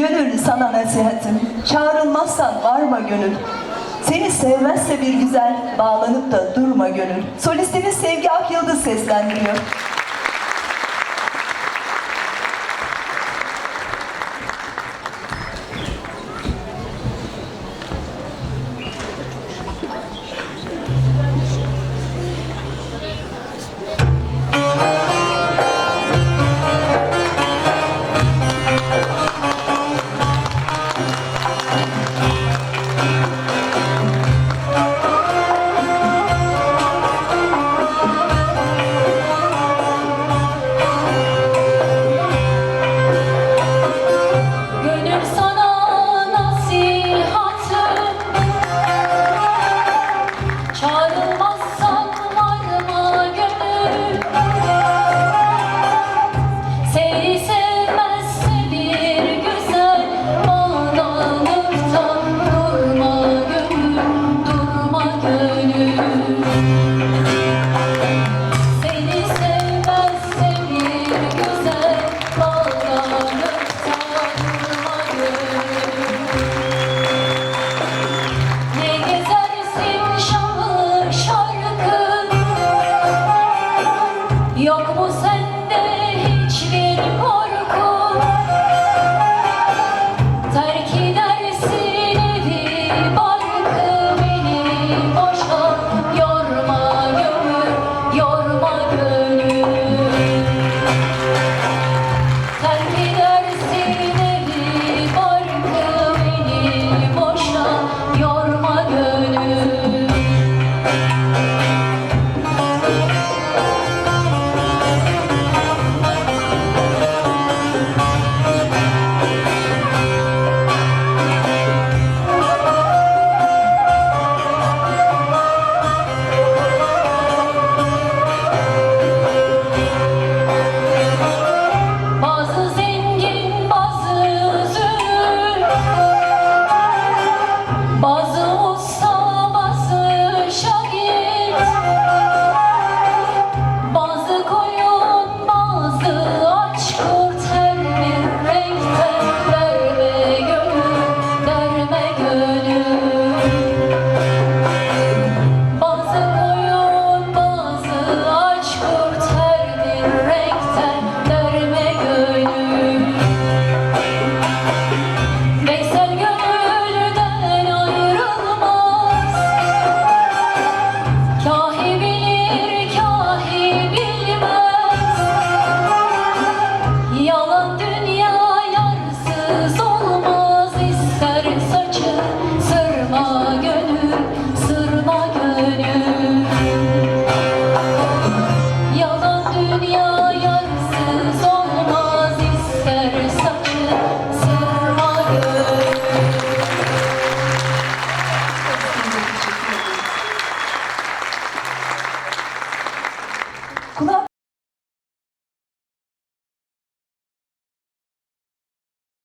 Gönül sana nasihatim, çağrılmazsan varma gönül. Seni sevmezse bir güzel, bağlanıp da durma gönül. Solistimiz Sevgi Akyıldız seslendiriyor. sırma gönül, sırma gönül. Yalan dünya yarsız olmaz ister saçı sırma gönül. Kulak